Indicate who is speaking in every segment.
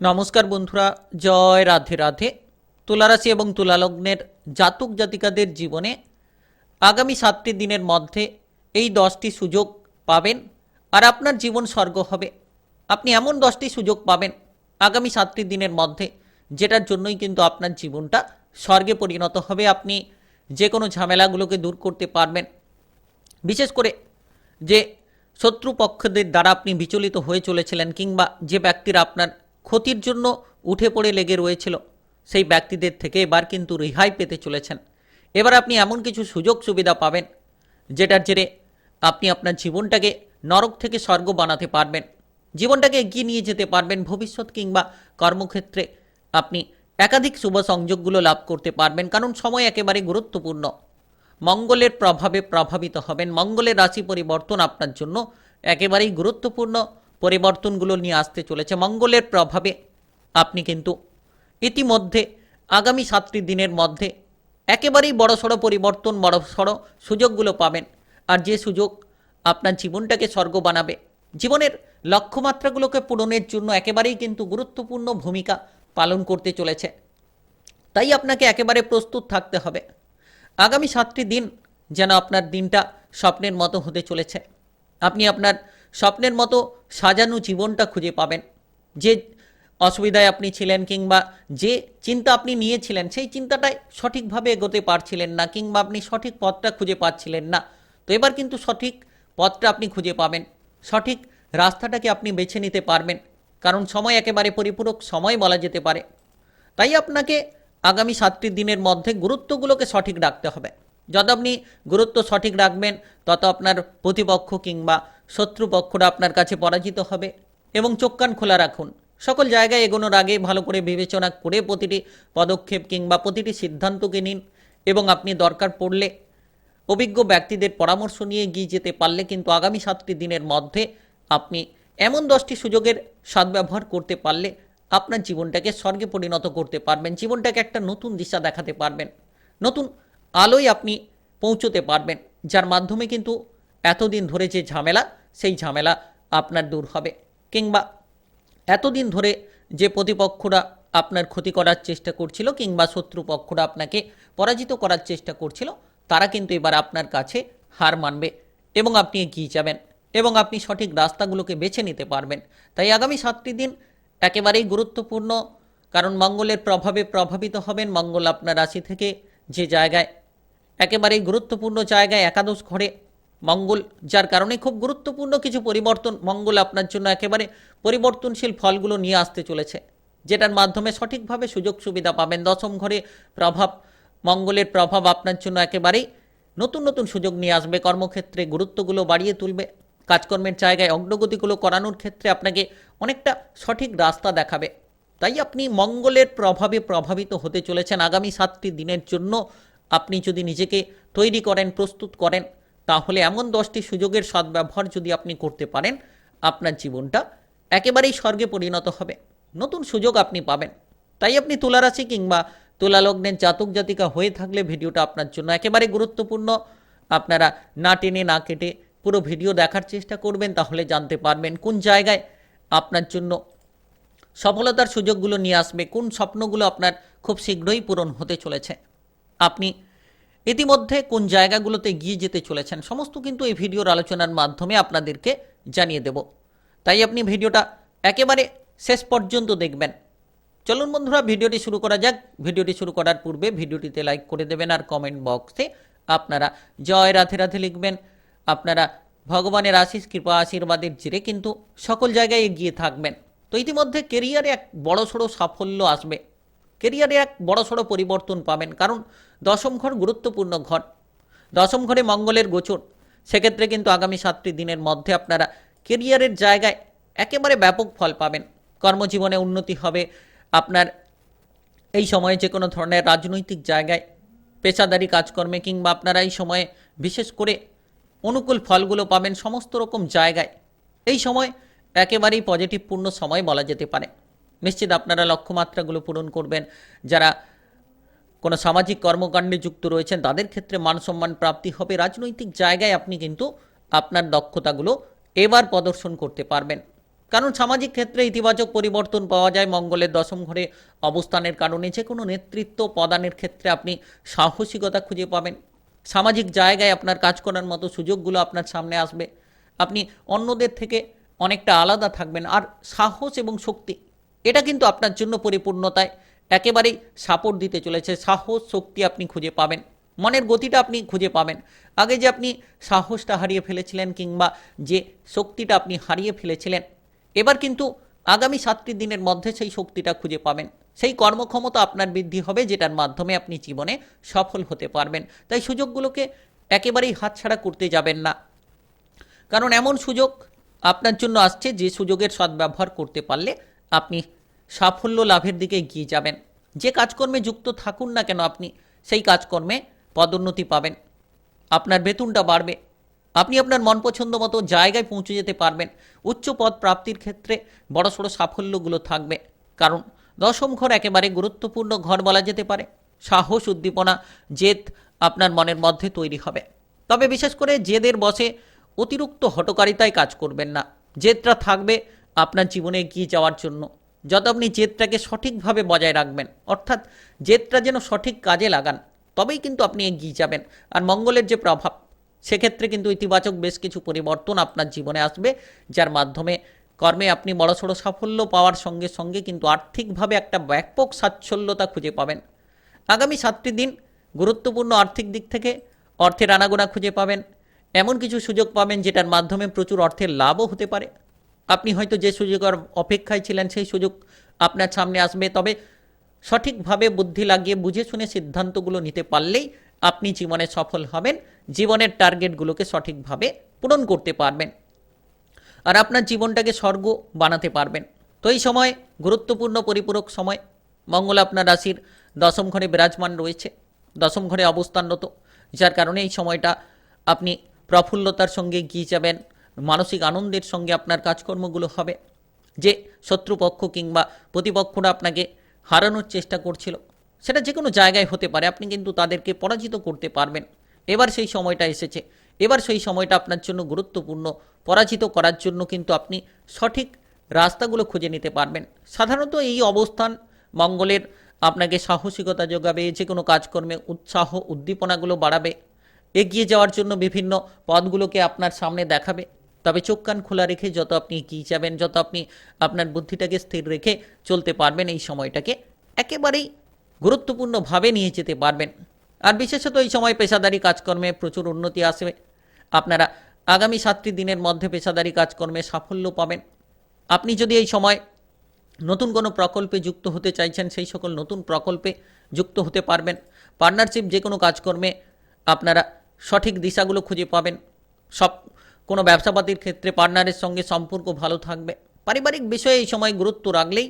Speaker 1: নমস্কার বন্ধুরা, জয় রাধে রাধে। তুলারাশি এবং তুলালগ্নের জাতক জাতিকাদের জীবনে আগামী সাতটি দিনের মধ্যে এই দশটি সুযোগ পাবেন আর আপনার জীবন স্বর্গ হবে। আপনি এমন দশটি সুযোগ পাবেন আগামী সাতটি দিনের মধ্যে যেটার জন্যই কিন্তু আপনার জীবনটা স্বর্গে পরিণত হবে। আপনি যে কোনো ঝামেলাগুলোকে দূর করতে পারবেন। বিশেষ করে যে শত্রুপক্ষদের দ্বারা আপনি বিচলিত হয়ে চলেছিলেন কিংবা যে ব্যক্তিরা আপনার ক্ষতির জন্য উঠে পড়ে লেগে রয়েছিল। সেই ব্যক্তিদের থেকে এবার কিন্তু রেহাই পেতে চলেছেন। এবার আপনি এমন কিছু সুযোগ সুবিধা পাবেন, যেটার জেরে আপনি আপনার জীবনটাকে নরক থেকে স্বর্গ বানাতে পারবেন। জীবনটাকে এগিয়ে নিয়ে যেতে পারবেন। ভবিষ্যৎ কিংবা কর্মক্ষেত্রে আপনি একাধিক শুভ সংযোগগুলো লাভ করতে পারবেন, কারণ সময় একেবারে গুরুত্বপূর্ণ। মঙ্গলের প্রভাবে প্রভাবিত হবেন। মঙ্গলের রাশি পরিবর্তন আপনার জন্য একেবারেই গুরুত্বপূর্ণ। পরিবর্তনগুলো নিয়ে আসতে চলেছে। মঙ্গলের প্রভাবে আপনি কিন্তু ইতিমধ্যে আগামী সাতটি দিনের মধ্যে একেবারেই বড়সড় পরিবর্তন, বড়সড় সুযোগগুলো পাবেন। আর যে সুযোগ আপনার জীবনটাকে স্বর্গ বানাবে, জীবনের লক্ষ্যমাত্রাগুলোকে পূরণের জন্য একেবারেই কিন্তু গুরুত্বপূর্ণ ভূমিকা পালন করতে চলেছে। তাই আপনাকে একেবারে প্রস্তুত থাকতে হবে। আগামী সাতটি দিন যেন আপনার দিনটা স্বপ্নের মতো হতে চলেছে। আপনি আপনার স্বপ্নের মতো সাজানো জীবনটা খুঁজে পাবেন। যে অসুবিধায় আপনি ছিলেন কিংবা যে চিন্তা আপনি নিয়েছিলেন, সেই চিন্তাটায় সঠিকভাবে এগোতে পারছিলেন না কিংবা আপনি সঠিক পথটা খুঁজে পাচ্ছিলেন না। তো এবার কিন্তু সঠিক পথটা আপনি খুঁজে পাবেন। সঠিক রাস্তাটাকে আপনি বেছে নিতে পারবেন। কারণ সময় একেবারে পরিপূরক সময় বলা যেতে পারে। তাই আপনাকে আগামী সাতটি দিনের মধ্যে গুরুত্বগুলোকে সঠিক রাখতে হবে। যত আপনি গুরুত্ব সঠিক রাখবেন, তত আপনার প্রতিপক্ষ কিংবা শত্রুপক্ষরা আপনার কাছে পরাজিত হবে এবং চোখ কান খোলা রাখুন। সকল জায়গায় এগোনোর আগে ভালো করে বিবেচনা করে প্রতিটি পদক্ষেপ কিংবা প্রতিটি সিদ্ধান্তকে নিন এবং আপনি দরকার পড়লে অভিজ্ঞ ব্যক্তিদের পরামর্শ নিয়ে গিয়ে যেতে পারলে কিন্তু আগামী সাতটি দিনের মধ্যে আপনি এমন দশটি সুযোগের সদ্ব্যবহার করতে পারলে আপনার জীবনটাকে স্বর্গে পরিণত করতে পারবেন, জীবনটাকে একটা নতুন দিশা দেখাতে পারবেন, নতুন আলোয় আপনি পৌঁছতে পারবেন, যার মাধ্যমে কিন্তু এতদিন ধরে যে ঝামেলা সেই ঝামেলা আপনার দূর হবে। কিংবা এতদিন ধরে যে প্রতিপক্ষরা আপনার ক্ষতি করার চেষ্টা করছিল কিংবা শত্রুপক্ষরা আপনাকে পরাজিত করার চেষ্টা করছিল, তারা কিন্তু এবার আপনার কাছে হার মানবে এবং আপনি এগিয়ে যাবেন এবং আপনি সঠিক রাস্তাগুলোকে বেছে নিতে পারবেন। তাই আগামী সাতটি দিন একেবারেই গুরুত্বপূর্ণ, কারণ মঙ্গলের প্রভাবে প্রভাবিত হবেন মঙ্গল আপনার রাশি থেকে যে জায়গায়, একেবারেই গুরুত্বপূর্ণ জায়গায় একাদশ ঘরে মঙ্গল, যার কারণে খুব গুরুত্বপূর্ণ কিছু পরিবর্তন মঙ্গল আপনার জন্য একেবারে পরিবর্তনশীল ফলগুলো নিয়ে আসতে চলেছে, যেটার মাধ্যমে সঠিকভাবে সুযোগ সুবিধা পাবেন। দশম ঘরে প্রভাব, মঙ্গলের প্রভাব আপনার জন্য একেবারেই নতুন নতুন সুযোগ নিয়ে আসবে। কর্মক্ষেত্রে গুরুত্বগুলো বাড়িয়ে তুলবে। কাজকর্মের জায়গায় অগ্রগতিগুলো করানোর ক্ষেত্রে আপনাকে অনেকটা সঠিক রাস্তা দেখাবে। তাই আপনি মঙ্গলের প্রভাবে প্রভাবিত হতে চলেছেন। আগামী সাতটি দিনের জন্য আপনি যদি নিজেকে তৈরি করেন, প্রস্তুত করেন তাহলে এমন দশটি সুযোগের সদ্ব্যবহার যদি আপনি করতে পারেন, আপনার জীবনটা একেবারেই স্বর্গে পরিণত হবে। নতুন সুযোগ আপনি পাবেন। তাই আপনি তুলারাশি কিংবা তুলালগ্নের জাতক জাতিকা হয়ে থাকলে ভিডিওটা আপনার জন্য একেবারে গুরুত্বপূর্ণ। আপনারা না টেনে, না কেটে পুরো ভিডিও দেখার চেষ্টা করবেন, তাহলে জানতে পারবেন কোন জায়গায় আপনার জন্য সফলতার সুযোগগুলো নিয়ে আসবে, কোন স্বপ্নগুলো আপনার খুব শীঘ্রই পূরণ হতে চলেছে। আপনি ইতিমধ্যে কোন জায়গাগুলোতে গিয়ে যেতে চলেছেন সমস্ত কিন্তু এই ভিডিওর আলোচনার মাধ্যমে আপনাদেরকে জানিয়ে দেব। তাই আপনি ভিডিওটা একেবারে শেষ পর্যন্ত দেখবেন। চলুন বন্ধুরা, ভিডিওটি শুরু করা যাক। ভিডিওটি শুরু করার পূর্বে ভিডিওটিতে লাইক করে দেবেন আর কমেন্ট বক্সে আপনারা জয় রাধে রাধে লিখবেন। আপনারা ভগবানের আশিস কৃপা, আশীর্বাদের জিরে কিন্তু সকল জায়গায় এগিয়ে থাকবেন। তো ইতিমধ্যে কেরিয়ারে এক বড়সড় সাফল্য আসবে। কেরিয়ারে এক বড়সড় পরিবর্তন পাবেন। কারণ দশম ঘর গুরুত্বপূর্ণ ঘর। দশম ঘরে মঙ্গলের গোচর। সেক্ষেত্রে কিন্তু আগামী সাতটি দিনের মধ্যে আপনারা কেরিয়ারের জায়গায় একেবারে ব্যাপক ফল পাবেন। কর্মজীবনে উন্নতি হবে। আপনার এই সময়ে যে কোনো ধরনের রাজনৈতিক জায়গায় পেশাদারি কাজকর্মে কিংবা আপনারা এই সময়ে বিশেষ করে অনুকূল ফলগুলো পাবেন সমস্ত রকম জায়গায়। এই সময় একেবারেই পজিটিভ পূর্ণ সময় বলা যেতে পারে। নিশ্চিত আপনারা লক্ষ্যমাত্রাগুলো পূরণ করবেন। যারা কোনো সামাজিক কর্মকাণ্ডে যুক্ত রয়েছেন, তাদের ক্ষেত্রে মান সম্মান প্রাপ্তি হবে। রাজনৈতিক জায়গায় আপনি কিন্তু আপনার দক্ষতাগুলো এবার প্রদর্শন করতে পারবেন। কারণ সামাজিক ক্ষেত্রে ইতিবাচক পরিবর্তন পাওয়া যায়। মঙ্গলের দশম ঘরে অবস্থানের কারণে যে কোনো নেতৃত্ব প্রদানের ক্ষেত্রে আপনি সাহসিকতা খুঁজে পাবেন। সামাজিক জায়গায় আপনার কাজ করার মতো সুযোগগুলো আপনার সামনে আসবে। আপনি অন্যদের থেকে অনেকটা আলাদা থাকবেন। আর সাহস এবং শক্তি এটা কিন্তু আপনার জন্য পরিপূর্ণতায় একেবারেই সাপোর্ট দিতে চলেছে। সাহস, শক্তি আপনি খুঁজে পাবেন। মনের গতিটা আপনি খুঁজে পাবেন। আগে যে আপনি সাহসটা হারিয়ে ফেলেছিলেন কিংবা যে শক্তিটা আপনি হারিয়ে ফেলেছিলেন, এবার কিন্তু আগামী সাতটি দিনের মধ্যে সেই শক্তিটা খুঁজে পাবেন। সেই কর্মক্ষমতা আপনার বৃদ্ধি হবে, যেটার মাধ্যমে আপনি জীবনে সফল হতে পারবেন। তাই সুযোগগুলোকে একেবারেই হাতছাড়া করতে যাবেন না। কারণ এমন সুযোগ আপনার জন্য আসছে যে সুযোগের সদ্ব্যবহার করতে পারলে আপনি সাফল্য লাভের দিকে এগিয়ে যাবেন। যে কাজকর্মে যুক্ত থাকুন না কেন আপনি, সেই কাজকর্মে পদোন্নতি পাবেন। আপনার বেতনটা বাড়বে। আপনি আপনার মন পছন্দ মতো জায়গায় পৌঁছে যেতে পারবেন। উচ্চ পদ প্রাপ্তির ক্ষেত্রে বড়সড় সাফল্যগুলো থাকবে। কারণ দশম ঘর একেবারে গুরুত্বপূর্ণ ঘর বলা যেতে পারে। সাহস, উদ্দীপনা, জেদ আপনার মনের মধ্যে তৈরি হবে। তবে বিশেষ করে জেদের বসে অতিরিক্ত হটকারিতায় কাজ করবেন না। জেদটা থাকবে আপনার জীবনে এগিয়ে যাওয়ার জন্য। যত আপনি জেদটাকে সঠিকভাবে বজায় রাখবেন, অর্থাৎ জেদটা যেন সঠিক কাজে লাগান, তবেই কিন্তু আপনি এগিয়ে যাবেন। আর মঙ্গলের যে প্রভাব, সেক্ষেত্রে কিন্তু ইতিবাচক বেশ কিছু পরিবর্তন আপনার জীবনে আসবে, যার মাধ্যমে কর্মে আপনি বড়সড় সাফল্য পাওয়ার সঙ্গে সঙ্গে কিন্তু আর্থিকভাবে একটা ব্যাপক সাচ্ছল্যতা খুঁজে পাবেন। আগামী সাতটি দিন গুরুত্বপূর্ণ আর্থিক দিক থেকে অর্থের আনাগোনা খুঁজে পাবেন। এমন কিছু সুযোগ পাবেন, যেটার মাধ্যমে প্রচুর অর্থের লাভও হতে পারে। আপনি হয়তো যে সুযোগের অপেক্ষায় ছিলেন, সেই সুযোগ আপনার সামনে আসবে। তবে সঠিকভাবে বুদ্ধি লাগিয়ে বুঝে শুনে সিদ্ধান্তগুলো নিতে পারলেই আপনি জীবনে সফল হবেন। জীবনের টার্গেটগুলোকে সঠিকভাবে পূরণ করতে পারবেন আর আপনার জীবনটাকে স্বর্গ বানাতে পারবেন। তো এই সময়, গুরুত্বপূর্ণ পরিপূরক সময়, মঙ্গল আপনার রাশির দশম ঘরে বিরাজমান রয়েছে, দশম ঘরে অবস্থানরত, যার কারণে এই সময়টা আপনি প্রফুল্লতার সঙ্গে এগিয়ে যাবেন। মানসিক আনন্দের সঙ্গে আপনার কাজকর্মগুলো হবে। যে শত্রুপক্ষ কিংবা প্রতিপক্ষরা আপনাকে হারানোর চেষ্টা করছিল, সেটা যে কোনো জায়গায় হতে পারে, আপনি কিন্তু তাদেরকে পরাজিত করতে পারবেন। এবার সেই সময়টা এসেছে। এবার সেই সময়টা আপনার জন্য গুরুত্বপূর্ণ। পরাজিত করার জন্য কিন্তু আপনি সঠিক রাস্তাগুলো খুঁজে নিতে পারবেন। সাধারণত এই অবস্থান মঙ্গলের আপনাকে সাহসিকতা যোগাবে যে কোনো কাজকর্মে উৎসাহ, উদ্দীপনাগুলো বাড়াবে। এগিয়ে যাওয়ার জন্য বিভিন্ন পথগুলোকে আপনার সামনে দেখাবে। তবে চোখ কান খোলা রেখে যত আপনি এগিয়ে যাবেন, যত আপনি আপনার বুদ্ধিটাকে স্থির রেখে চলতে পারবেন, এই সময়টাকে একেবারেই গুরুত্বপূর্ণভাবে নিয়ে যেতে পারবেন। আর বিশেষত এই সময় পেশাদারি কাজকর্মে প্রচুর উন্নতি আসবে। আপনারা আগামী সাতটি দিনের মধ্যে পেশাদারি কাজকর্মে সাফল্য পাবেন। আপনি যদি এই সময় নতুন কোনো প্রকল্পে যুক্ত হতে চাইছেন, সেই সকল নতুন প্রকল্পে যুক্ত হতে পারবেন। পার্টনারশিপ যে কোনো কাজকর্মে আপনারা সঠিক দিশাগুলো খুঁজে পাবেন। সব কোনো ব্যবসাপাতির ক্ষেত্রে পার্টনারের সঙ্গে সম্পর্ক ভালো থাকবে। পারিবারিক বিষয়ে এই সময় গুরুত্ব রাখলেই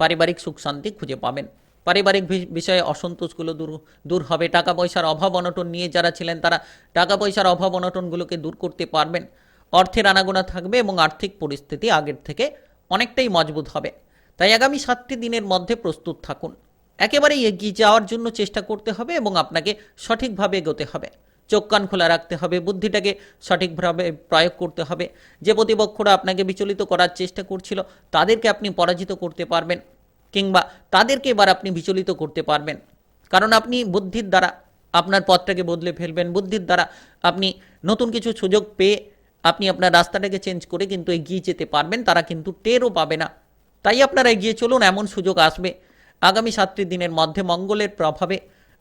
Speaker 1: পারিবারিক সুখ শান্তি খুঁজে পাবেন। পারিবারিক বিষয়ে অসন্তোষগুলো দূর দূর হবে। টাকা পয়সার অভাব অনটন নিয়ে যারা ছিলেন, তারা টাকা পয়সার অভাব অনটনগুলোকে দূর করতে পারবেন। অর্থের আনাগোনা থাকবে এবং আর্থিক পরিস্থিতি আগের থেকে অনেকটাই মজবুত হবে। তাই আগামী সাতটি দিনের মধ্যে প্রস্তুত থাকুন। একেবারেই এগিয়ে যাওয়ার জন্য চেষ্টা করতে হবে এবং আপনাকে সঠিকভাবে এগোতে হবে। চোখ কান খোলা রাখতে হবে, বুদ্ধিটাকে সঠিকভাবে প্রয়োগ করতে হবে। যে প্রতিপক্ষরা আপনাকে বিচলিত করার চেষ্টা করছিল, তাদেরকে আপনি পরাজিত করতে পারবেন, কিংবা তাদেরকে এবার আপনি বিচলিত করতে পারবেন। কারণ আপনি বুদ্ধির দ্বারা আপনার পথটাকে বদলে ফেলবেন, বুদ্ধির দ্বারা আপনি নতুন কিছু সুযোগ পেয়ে আপনি আপনার রাস্তাটাকে চেঞ্জ করে কিন্তু এগিয়ে যেতে পারবেন, তারা কিন্তু টেরও পাবে না। তাই আপনারা এগিয়ে চলুন, এমন সুযোগ আসবে। আগামী সাতটি দিনের মধ্যে মঙ্গলের প্রভাবে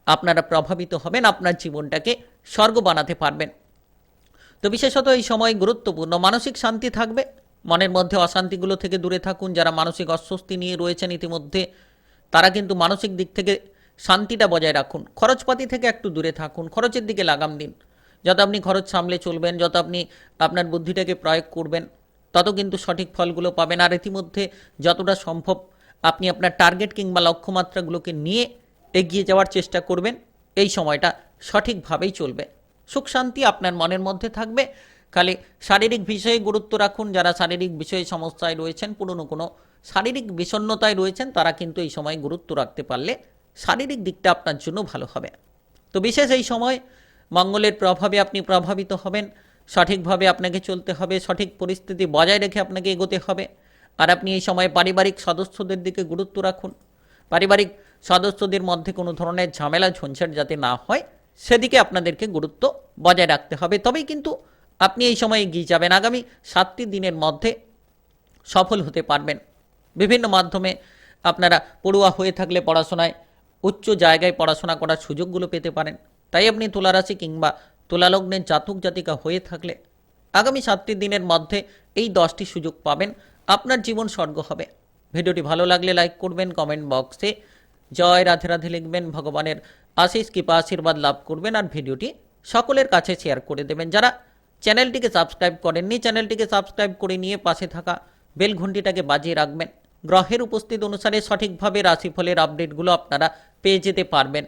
Speaker 1: আপনারা প্রভাবিত হবেন, আপনার জীবনটাকে স্বর্গ বানাতে পারবেন। তো বিশেষত এই সময় গুরুত্বপূর্ণ, মানসিক শান্তি থাকবে, মনের মধ্যে অশান্তিগুলো থেকে দূরে থাকুন, যারা মানসিক অস্বস্তি নিয়ে রয়েছেন ইতিমধ্যে, তারা কিন্তু মানসিক দিক থেকে শান্তিটা বজায় রাখুন। খরচপাতি থেকে একটু দূরে থাকুন, খরচের দিকে লাগাম দিন। যত আপনি খরচ সামলে চলবেন, যত আপনি আপনার বুদ্ধিটাকে প্রয়োগ করবেন, তত কিন্তু সঠিক ফলগুলো পাবেন। আর ইতিমধ্যে যতটা সম্ভব আপনি আপনার টার্গেট কিংবা লক্ষ্যমাত্রাগুলোকে নিয়ে এগিয়ে যাওয়ার চেষ্টা করবেন। এই সময়টা সঠিকভাবেই চলবে। সুখ শান্তি আপনার মনের মধ্যে থাকবে। খালি শারীরিক বিষয়ে গুরুত্ব রাখুন। যারা শারীরিক বিষয়ে সমস্যায় রয়েছেন, পুরনো কোনো শারীরিক বিষণ্ণতায় রয়েছেন, তারা কিন্তু এই সময় গুরুত্ব রাখতে পারলে শারীরিক দিকটা আপনার জন্য ভালো হবে। তো বিশেষ এই সময় মঙ্গলের প্রভাবে আপনি প্রভাবিত হবেন। সঠিকভাবে আপনাকে চলতে হবে। সঠিক পরিস্থিতি বজায় রেখে আপনাকে এগোতে হবে। আর আপনি এই সময় পারিবারিক সদস্যদের দিকে গুরুত্ব রাখুন। পারিবারিক সদস্যদের মধ্যে কোনো ধরনের ঝামেলা, ঝঞ্ঝাট যাতে না হয়, সেদিকে আপনাদেরকে গুরুত্ব বজায় রাখতে হবে। তবেই কিন্তু আপনি এই সময় এগিয়ে যাবেন। আগামী সাতটি দিনের মধ্যে সফল হতে পারবেন। বিভিন্ন মাধ্যমে আপনারা পড়ুয়া হয়ে থাকলে পড়াশোনায়, উচ্চ জায়গায় পড়াশোনা করার সুযোগগুলো পেতে পারেন। তাই আপনি তুলারাশি কিংবা তুলালগ্নের জাতক জাতিকা হয়ে থাকলে আগামী সাতটি দিনের মধ্যে এই দশটি সুযোগ পাবেন। আপনার জীবন স্বর্গ হবে। ভিডিওটি ভালো লাগলে লাইক করবেন, কমেন্ট বক্সে জয় রাধে রাধে লিখবেন, ভগবানের আশিস কৃপা, আশীর্বাদ লাভ করবেন আর ভিডিওটি সকলের কাছে শেয়ার করে দেবেন। যারা চ্যানেলটিকে সাবস্ক্রাইব করেননি, চ্যানেলটিকে সাবস্ক্রাইব করে নিয়ে পাশে থাকা বেল ঘন্টিটাকে বাজিয়ে রাখবেন। গ্রহের উপস্থিত অনুসারে সঠিকভাবে রাশিফলের আপডেটগুলো আপনারা পেয়ে যেতে পারবেন।